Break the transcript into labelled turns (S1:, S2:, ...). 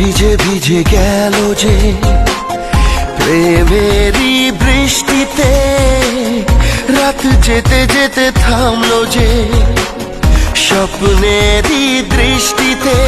S1: ভিজে ভিজে গেল যে প্রেমেরই বৃষ্টিতে। রাত যেতে যেতে থামলো যে স্বপ্নেরই দৃষ্টিতে।